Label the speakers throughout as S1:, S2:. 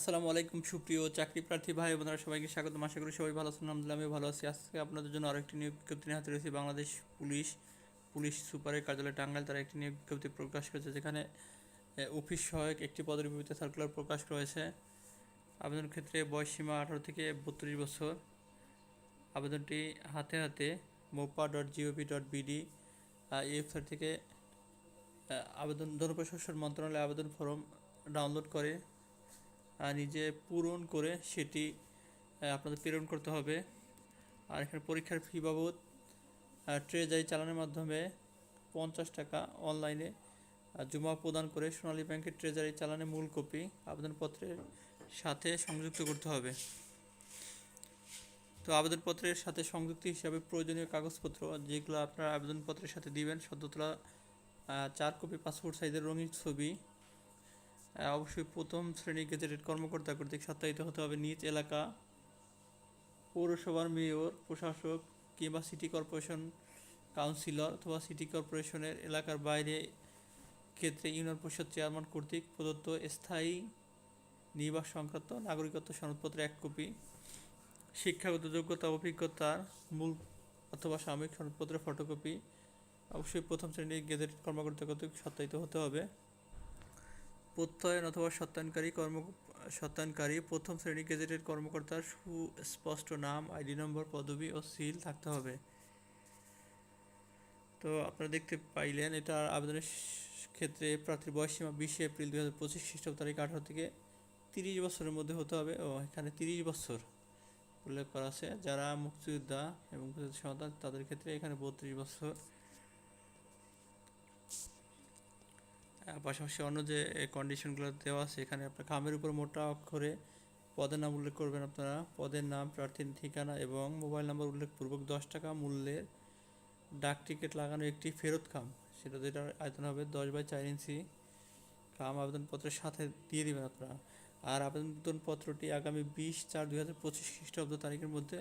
S1: আসসালামু আলাইকুম, সুপ্রিয় চাকরি প্রার্থী ভাই বোনেরা, সবাইকে স্বাগত আশা করি সবাই ভালো আছেন। আলহামদুলিল্লাহ আমি ভালো আছি। আজকে আপনাদের জন্য আরেকটি নিয়োগ বিজ্ঞপ্তি হাতে রয়েছে বাংলাদেশ পুলিশ পুলিশ সুপারের কার্যালয় টাঙ্গাইল তারা একটি নিয়োগ বিজ্ঞপ্তি প্রকাশ করেছে, যেখানে অফিস সহায়ক একটি পদের বিপরীতে সার্কুলার প্রকাশ রয়েছে। আবেদন ক্ষেত্রে বয়স সীমা আঠারো থেকে বত্রিশ বছর। আবেদনটি হাতে হাতে MOPA dot GOV dot BD এই ওয়েবসাইট থেকে আবেদন জনপ্রশাসন মন্ত্রণালয়ে আবেদন ফর্ম ডাউনলোড করে নিজে পূরণ করে সেটি আপনাদের প্রেরণ করতে হবে। আর এখানে পরীক্ষার ফি বাবদ ট্রেজারি চালানোর মাধ্যমে পঞ্চাশ টাকা অনলাইনে জমা প্রদান করে সোনালী ব্যাংকের ট্রেজারি চালানের মূল কপি আবেদনপত্রের সাথে সংযুক্ত করতে হবে। তো আবেদনপত্রের সাথে সংযুক্তি হিসাবে প্রয়োজনীয় কাগজপত্র, যেগুলো আপনারা আবেদনপত্রের সাথে দিবেন সদ্য তোলা চার কপি পাসপোর্ট সাইজের রঙিন ছবি অবশ্যই প্রথম শ্রেণি গেজেটেড কর্মকর্তা কর্তৃক সত্যায়িত হতে হবে নিজ এলাকা, পৌরসভার মেয়র, প্রশাসক কিংবা সিটি কর্পোরেশন কাউন্সিলর অথবা সিটি কর্পোরেশনের এলাকার বাইরে ক্ষেত্রে ইউনিয়ন পরিষদ চেয়ারম্যান কর্তৃক প্রদত্ত স্থায়ী নিবাস সংক্রান্ত নাগরিকত্ব সনদপত্র এক কপি, শিক্ষাগত যোগ্যতা, অভিজ্ঞতার মূল অথবা সাময়িক সনদপত্রের ফটোকপি, অবশ্যই প্রথম শ্রেণির গেজেটেড কর্মকর্তা কর্তৃক সত্যায়িত হতে হবে। প্রত্যয়ন অথবা সত্যায়নকারী কর্ম সত্যায়নকারী প্রথম শ্রেণি গেজেটেড কর্মকর্তার সুস্পষ্ট নাম, আইডি নম্বর, পদবি ও সিল থাকতে হবে। তো আপনারা দেখতে পাইলেন, এটা আবেদনের ক্ষেত্রে প্রার্থীর বয়স সীমা বিশে এপ্রিল দুই হাজার পঁচিশ খ্রিস্টাব্দ তারিখ আঠারো থেকে তিরিশ বছরের মধ্যে হতে হবে ও এখানে তিরিশ বছর উল্লেখ করা আছে। যারা মুক্তিযোদ্ধা এবং সন্তান, তাদের ক্ষেত্রে এখানে বত্রিশ বছর পাশাপাশি অন্য যে কন্ডিশনগুলো দেওয়া আছে, এখানে আপনার খামের উপর মোটা অক্ষরে পদের নাম উল্লেখ করবেন আপনারা। পদের নাম, প্রার্থীর ঠিকানা এবং মোবাইল নাম্বার উল্লেখপূর্বক দশ টাকা মূল্যের ডাক টিকিট লাগানো একটি ফেরত খাম। সেটা যেটা আয়তন হবে দশ বাই চার ইঞ্চি। খাম আবেদনপত্রের সাথে দিয়ে দিবেন আপনারা। আর আবেদনপত্রটি আগামী বিশ চার দুই হাজার পঁচিশ খ্রিস্টাব্দ তারিখের মধ্যে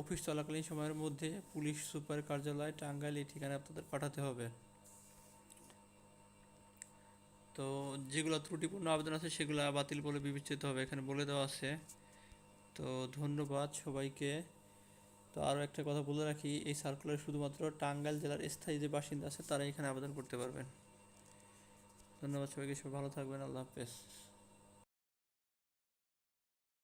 S1: অফিস চলাকালীন সময়ের মধ্যে পুলিশ সুপার কার্যালয় টাঙ্গাইল এই ঠিকানায় আপনাদের পাঠাতে হবে। তো যেগুলো ত্রুটিপূর্ণ আবেদন আছে, সেগুলো বাতিল বলে বিবেচিত হবে, এখানে বলে দেওয়া আছে। তো ধন্যবাদ সবাইকে। তো আরও একটা কথা বলে রাখি, এই সার্কুলার শুধুমাত্র টাঙ্গাইল জেলার স্থায়ী যে বাসিন্দা আছে তারা এখানে আবেদন করতে পারবেন। ধন্যবাদ সবাইকে, সবাই ভালো থাকবেন, আল্লাহ হাফেজ।